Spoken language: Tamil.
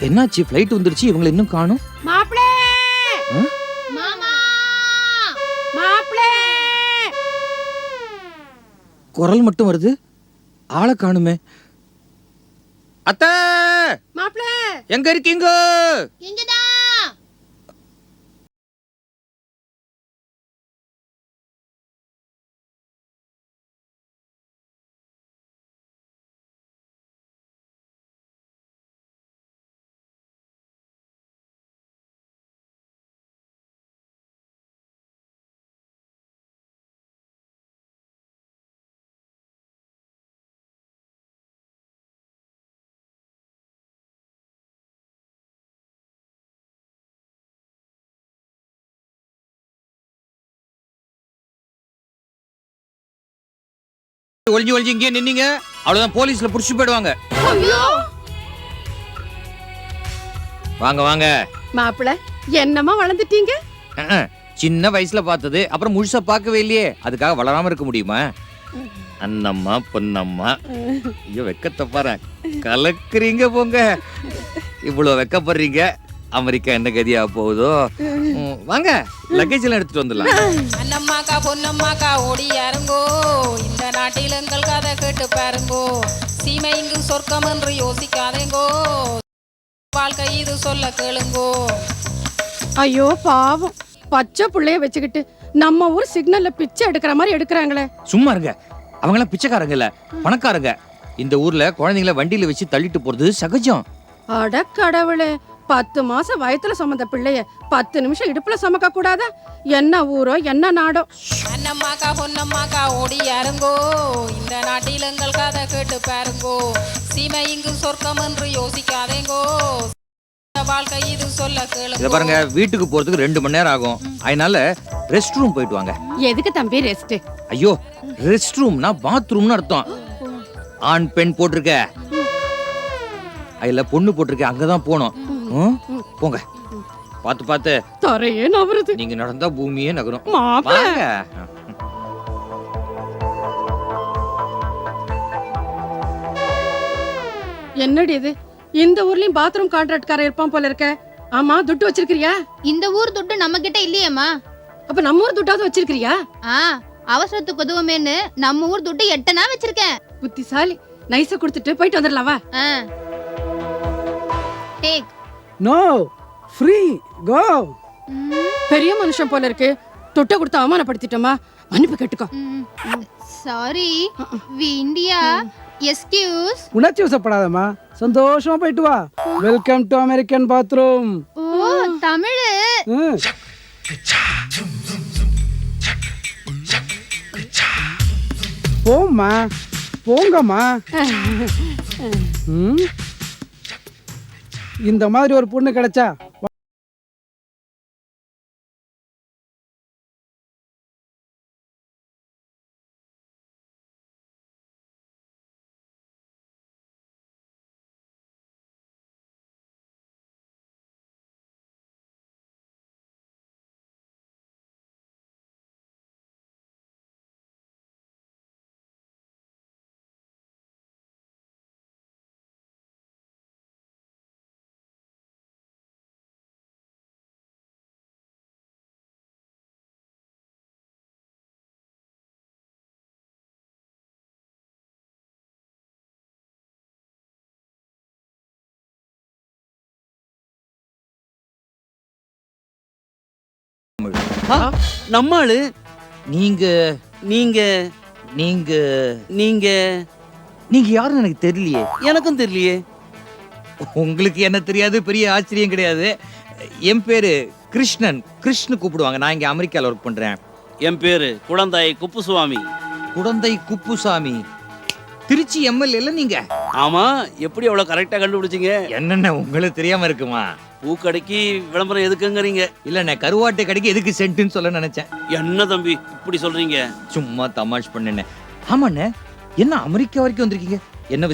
என்னாச்சு? ஃப்ளைட் வந்துருச்சு. இவங்களை இன்னும் காணும். மாப்பிளே? மாமா! மாப்பிளே! குரல் மட்டும் வருது. ஆளை காணுமே. அத்தை! மாப்பிளே! எங்க இருக்கீங்க? இங்கதான். ஒளிஞ்சு ஒளிஞ்சு இங்கே நின்னீங்க. அவ்வளவுதான் போலீஸ்ல புடிச்சு போயிடுவாங்க. வாங்க வாங்க. மாப்பிள என்னமா வளர்ந்துட்டீங்க? சின்ன வயசுல பார்த்தது அப்புறம் முழுசா பார்க்கவே இல்லையே. அதுக்காக வளராம இருக்க முடியுமா? அண்ணம்மா பொன்னம்மா ஐயோ வெக்கத்தை பாரு கலக்குறீங்க போங்க. இவ்வளவு வெக்கப்படுறீங்க. அமெரிக்கா என்ன கதியா போகுதோ? வாங்க லக்கேஜ் எல்லாம் எடுத்துட்டு வந்துடலாம். அண்ணம்மாக்கா பொன்னம்மாக்கா ஓடி யாருங்கோ இந்த நாட்டில் எங்கள் கதை கேட்டு பாருங்கோ. சீமை இங்கு சொர்க்கம் என்று யோசிக்காதேங்கோ. வாழ்க்கை இது சொல்ல கேளுங்கோ. ஐயோ பாவம். பச்சை புள்ளைய வச்சுக்கிட்டு நம்ம ஊர் சிக்னல்ல பிச்சை எடுக்கிற மாதிரி எடுக்கிறாங்களே. சும்மா இருங்க. அவங்களாம் பிச்சைக்காரங்க இல்ல பணக்காரங்க. இந்த ஊர்ல குழந்தைங்கள வண்டியில வச்சு தள்ளிட்டு போறது சகஜம். அட கடவுளே பத்து மாசம் வயத்துல சுமந்த பிள்ளைய பத்து நிமிஷம் இடுப்புல சுமக்க கூடாதா? என்ன ஊரோ என்ன நாடோ? அண்ணம்மாக்கா பொன்னம்மாக்கா ஓடி யாருங்கோ? இந்த நாட்டில் எங்கள் கதை கேட்டு பாருங்கோ. சீமை இங்கு சொர்க்கம் என்று யோசிக்காதேங்கோ. வாழ்க்கை இது சொல்ல இத கேளுங்கோ பாருங்க வீட்டுக்கு போறதுக்கு ரெண்டு மணி நேரம் ஆகும். அதனால ரெஸ்ட் ரூம் போயிட்டு வாங்க. எதுக்கு தம்பி ரெஸ்ட் ஐயோ ரெஸ்ட் ரூம்னா பாத்ரூம்னு அர்த்தம். ஆண் பெண் போட்டிருக்க. அதுல பொண்ணு போட்டிருக்க. அங்கதான் போகணும் ம்? போங்க. பார்த்து பார்த்து. தரையே நவருது. நீங்க நடந்தா பூமியே நகரும். மாப்பிள. என்னடி இது? இந்த ஊர்லயும் பாத்ரூம் கான்ட்ராக்ட்காரன் இருப்பான் போல இருக்க. ஆமா துட்டு வச்சிருக்கிறியா? இந்த ஊர் துட்டு நம்ம கிட்ட இல்லையேம்மா. அப்ப நம்ம ஊர் துட்டாவது வச்சிருக்கிறியா? ஆ அவசரத்துக்கு உதவுமேன்னு நம்ம ஊர் துட்டு எட்டனா வச்சிருக்கேன். புத்திசாலி. நைஸா கொடுத்துட்டு போயிட்டு வந்துடலாவா ஆ. டேக் நோ ஃப்ரீ கோ பெரிய மனுஷன் போல இருக்கு. தொட்டை கொடுத்து அவமானப்படுத்திட்டோமா? மன்னிப்பு கேட்டுக்கோ. சாரி வி இந்தியா எஸ்கியூஸ் உணர்ச்சி வசப்படாதம்மா. சந்தோஷமா போயிட்டு வா. வெல்கம் டு அமெரிக்கன் பாத்ரூம் ஓ தமிழ். போம்மா. போங்கம்மா. ம். இந்த மாதிரி ஒரு பொண்ணு கிடைச்சா நம்மாளு நீங்க நீங்க நீங்க நீங்க. நீங்க யாருன்னு எனக்கு தெரியலையே. எனக்கும் தெரியலையே. உங்களுக்கு என்ன தெரியாது பெரிய ஆச்சரியம் கிடையாது. என் பேரு கிருஷ்ணன். கிருஷ்ணு கூப்பிடுவாங்க. நான் இங்க அமெரிக்கால ஒர்க் பண்றேன். என் பேரு குழந்தாய் குப்புசுவாமி. குடந்தை குப்புசாமி. திருச்சி எம்எல்ஏல நீங்க? ஆமா எப்படி அவ்வளவு கரெக்டா கண்டுபிடிச்சீங்க? என்னென்ன உங்களுக்கு தெரியாம இருக்குமா? பூக்கடைக்கு விளம்பரம் எதுக்குங்கறீங்க? இல்லண்ணே கருவாட்டை கடைக்கு எதுக்கு சென்ட்டுன்னு சொல்ல நினைச்சேன். என்ன தம்பி இப்படி சொல்றீங்க? சும்மா தமாஷ் பண்ணேன் ஆமாண்ணே என்ன அமெரிக்கா வரைக்கும் வந்திருக்கீங்க? என்ன